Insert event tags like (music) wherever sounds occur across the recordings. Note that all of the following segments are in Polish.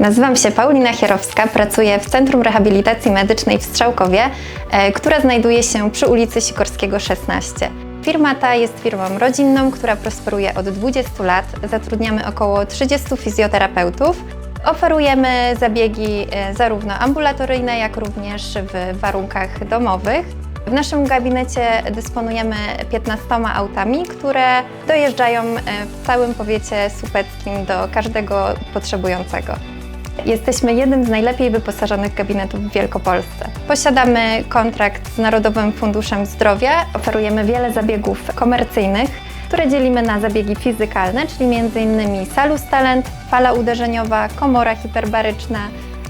Nazywam się Paulina Hierowska, pracuję w Centrum Rehabilitacji Medycznej w Strzałkowie, e, która znajduje się przy ulicy Sikorskiego 16. Firma ta jest firmą rodzinną, która prosperuje od 20 lat. Zatrudniamy około 30 fizjoterapeutów. Oferujemy zabiegi e, zarówno ambulatoryjne, jak również w warunkach domowych. W naszym gabinecie dysponujemy 15 autami, które dojeżdżają e, w całym powiecie supeckim do każdego potrzebującego. Jesteśmy jednym z najlepiej wyposażonych gabinetów w Wielkopolsce. Posiadamy kontrakt z Narodowym Funduszem Zdrowia, oferujemy wiele zabiegów komercyjnych, które dzielimy na zabiegi fizykalne, czyli m.in. salus talent, fala uderzeniowa, komora hiperbaryczna,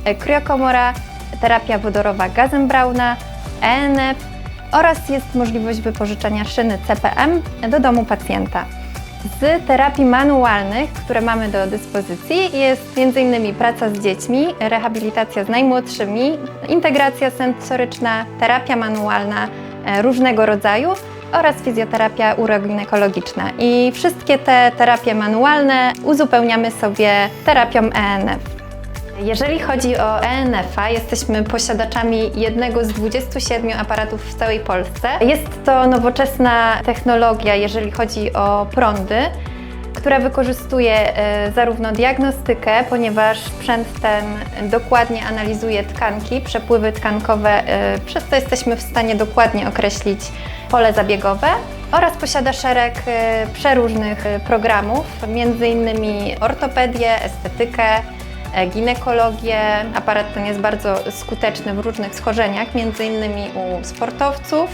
e, kriokomora, terapia wodorowa gazem Brauna, ENF oraz jest możliwość wypożyczenia szyny CPM do domu pacjenta. Z terapii manualnych, które mamy do dyspozycji, jest m.in. praca z dziećmi, rehabilitacja z najmłodszymi, integracja sensoryczna, terapia manualna e, różnego rodzaju oraz fizjoterapia uroginekologiczna. I wszystkie te terapie manualne uzupełniamy sobie terapią ENF. Jeżeli chodzi o ENF-a, jesteśmy posiadaczami jednego z 27 aparatów w całej Polsce. Jest to nowoczesna technologia, jeżeli chodzi o prądy, która wykorzystuje e, zarówno diagnostykę, ponieważ sprzęt ten dokładnie analizuje tkanki, przepływy tkankowe, e, przez co jesteśmy w stanie dokładnie określić pole zabiegowe oraz posiada szereg e, przeróżnych programów, między innymi ortopedię, estetykę, ginekologię. Aparat ten jest bardzo skuteczny w różnych schorzeniach, między innymi u sportowców.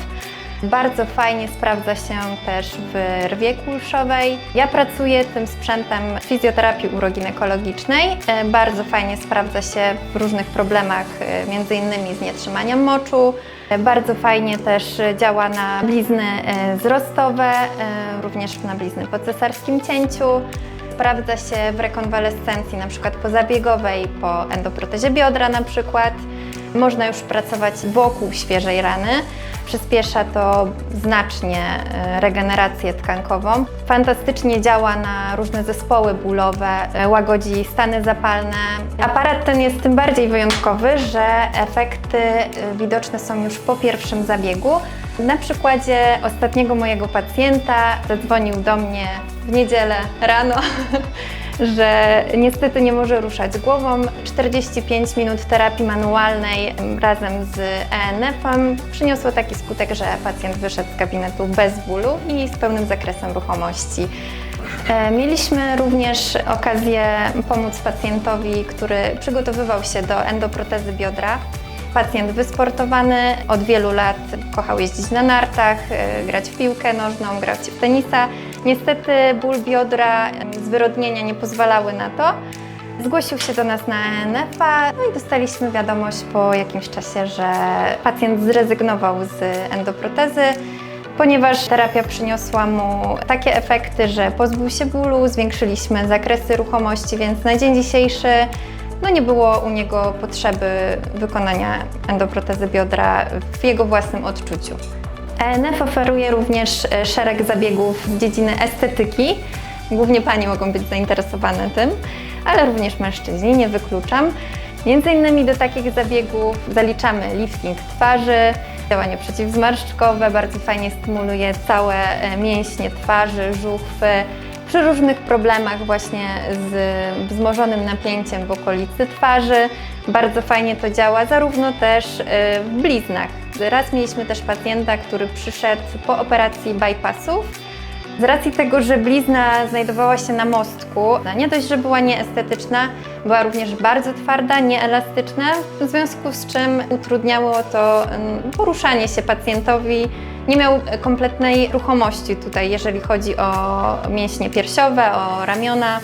Bardzo fajnie sprawdza się też w rwie kulszowej. Ja pracuję tym sprzętem w fizjoterapii uroginekologicznej. E, Bardzo fajnie sprawdza się w różnych problemach, e, między innymi z nietrzymaniem moczu. E, Bardzo fajnie też działa na blizny e, wzrostowe, e, również na blizny po cesarskim cięciu. Sprawdza się w rekonwalescencji, na przykład pozabiegowej, po endoprotezie biodra na przykład. Można już pracować wokół świeżej rany. Przyspiesza to znacznie e, regenerację tkankową. Fantastycznie działa na różne zespoły bólowe, e, łagodzi stany zapalne. Aparat ten jest tym bardziej wyjątkowy, że efekty e, widoczne są już po pierwszym zabiegu. Na przykładzie ostatniego mojego pacjenta zadzwonił do mnie w niedzielę rano, (laughs) że niestety nie może ruszać głową. 45 minut terapii manualnej razem z ENF-em przyniosło taki skutek, że pacjent wyszedł z gabinetu bez bólu i z pełnym zakresem ruchomości. E, Mieliśmy również okazję pomóc pacjentowi, który przygotowywał się do endoprotezy biodra. Pacjent wysportowany, od wielu lat kochał jeździć na nartach, e, grać w piłkę nożną, grać w tenisa. Niestety ból biodra, zwyrodnienia nie pozwalały na to. Zgłosił się do nas na ENF-a, no i dostaliśmy wiadomość po jakimś czasie, że pacjent zrezygnował z endoprotezy, ponieważ terapia przyniosła mu takie efekty, że pozbył się bólu, zwiększyliśmy zakresy ruchomości, więc na dzień dzisiejszy no nie było u niego potrzeby wykonania endoprotezy biodra w jego własnym odczuciu. ENF oferuje również e, szereg zabiegów z dziedziny estetyki. Głównie panie mogą być zainteresowane tym, ale również mężczyźni, nie wykluczam. Między innymi do takich zabiegów zaliczamy lifting twarzy, działanie przeciwzmarszczkowe, bardzo fajnie stymuluje całe e, mięśnie twarzy, żuchwy. Przy różnych problemach właśnie z wzmożonym napięciem w okolicy twarzy bardzo fajnie to działa, zarówno też e, w bliznach. Raz mieliśmy też pacjenta, który przyszedł po operacji bypassów. Z racji tego, że blizna znajdowała się na mostku, nie dość, że była nieestetyczna, była również bardzo twarda, nieelastyczna, w związku z czym utrudniało to mm, poruszanie się pacjentowi. Nie miał kompletnej ruchomości tutaj, jeżeli chodzi o mięśnie piersiowe, o ramiona.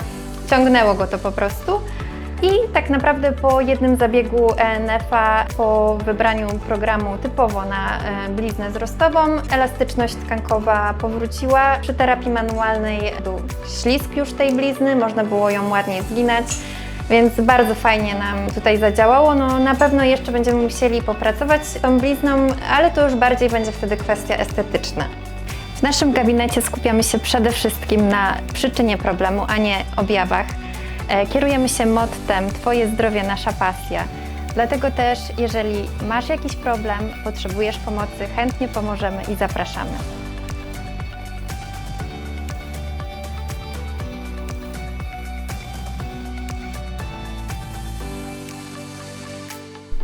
Ciągnęło go to po prostu. I tak naprawdę po jednym zabiegu ENF-a, po wybraniu programu typowo na e, bliznę wzrostową, elastyczność tkankowa powróciła. Przy terapii manualnej był ślizg już tej blizny, można było ją ładnie zginać. Więc bardzo fajnie nam tutaj zadziałało. No, na pewno jeszcze będziemy musieli popracować z tą blizną, ale to już bardziej będzie wtedy kwestia estetyczna. W naszym gabinecie skupiamy się przede wszystkim na przyczynie problemu, a nie objawach. E, Kierujemy się mottem Twoje zdrowie, nasza pasja. Dlatego też, jeżeli masz jakiś problem, potrzebujesz pomocy, chętnie pomożemy i zapraszamy.